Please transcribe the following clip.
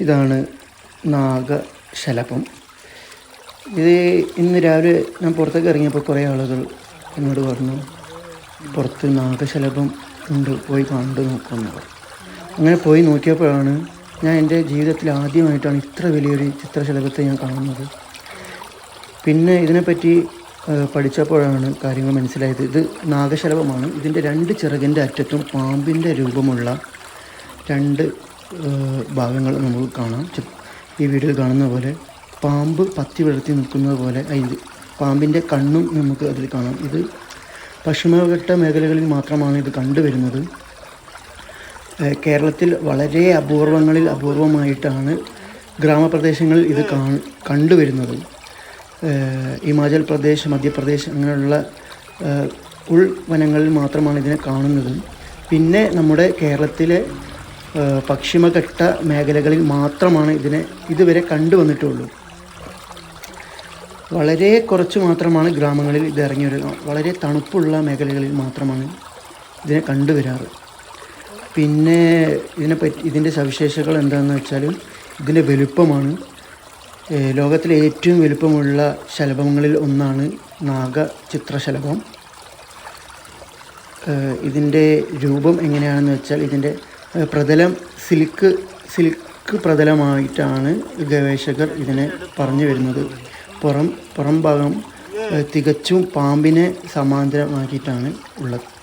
ഇതാണ് നാഗശലഭം. ഇത് ഇന്ന് രാവിലെ ഞാൻ പുറത്തേക്ക് ഇറങ്ങിയപ്പോൾ കുറേ ആളുകൾ എന്നോട് പറഞ്ഞു പുറത്ത് നാഗശലഭം ഉണ്ട് പോയി കണ്ടു നോക്കുന്നത് അങ്ങനെ പോയി നോക്കിയപ്പോഴാണ് ഞാൻ എന്റെ ജീവിതത്തിൽ ആദ്യമായിട്ടാണ് ഇത്ര വലിയൊരു ചിത്രശലഭത്തെ ഞാൻ കാണുന്നത്. പിന്നെ ഇതിനെപ്പറ്റി പഠിച്ചപ്പോഴാണ് കാര്യങ്ങൾ മനസ്സിലായത്. ഇത് നാഗശലഭമാണ്. ഇതിന്റെ രണ്ട് ചിറകിന്റെ അറ്റത്തും പാമ്പിന്റെ രൂപമുള്ള രണ്ട് ഭാഗങ്ങൾ നമുക്ക് കാണാം. ഈ വീഡിയോയിൽ കാണുന്ന പോലെ പാമ്പ് പത്തി വളർത്തി നിൽക്കുന്നത് പോലെ അതിൽ പാമ്പിന്റെ കണ്ണും നമുക്ക് അതിൽ കാണാം. ഇത് പശ്ചിമഘട്ട മേഖലകളിൽ മാത്രമാണ് ഇത് കണ്ടുവരുന്നത്. കേരളത്തിൽ വളരെ അപൂർവങ്ങളിൽ അപൂർവമായിട്ടാണ് ഗ്രാമപ്രദേശങ്ങളിൽ ഇത് കാ കണ്ടുവരുന്നത്. ഹിമാചൽ പ്രദേശ് മധ്യപ്രദേശ് അങ്ങനെയുള്ള ഉൾവനങ്ങളിൽ മാത്രമാണ് ഇതിനെ കാണുന്നത്. പിന്നെ നമ്മുടെ കേരളത്തിലെ പശ്ചിമഘട്ട മേഖലകളിൽ മാത്രമാണ് ഇതിനെ ഇതുവരെ കണ്ടുവന്നിട്ടുള്ളൂ. വളരെ കുറച്ച് മാത്രമാണ് ഗ്രാമങ്ങളിൽ ഇത് ഇറങ്ങി വരുന്നത് വളരെ തണുപ്പുള്ള മേഖലകളിൽ മാത്രമാണ് ഇതിനെ കണ്ടുവരാറ്. പിന്നെ ഇതിനെ പറ്റി ഇതിന്റെ സവിശേഷതകൾ എന്താണെന്ന് വെച്ചാൽ ഇതിന്റെ വലുപ്പമാണ്. ലോകത്തിലെ ഏറ്റവും വലുപ്പമുള്ള ശലഭങ്ങളിൽ ഒന്നാണ് നാഗ ചിത്രശലഭം. ഇതിന്റെ രൂപം എങ്ങനെയാണെന്ന് വെച്ചാൽ ഇതിന്റെ പ്രതലം സിൽക്ക് സിൽക്ക് പ്രതലമായിട്ടാണ് ഗവേഷകർ ഇതിനെ പറഞ്ഞു വരുന്നത്. പുറം പുറംഭാഗം തികച്ചും പാമ്പിനെ സമാന്തരമാക്കിയിട്ടാണ് ഉള്ളത്.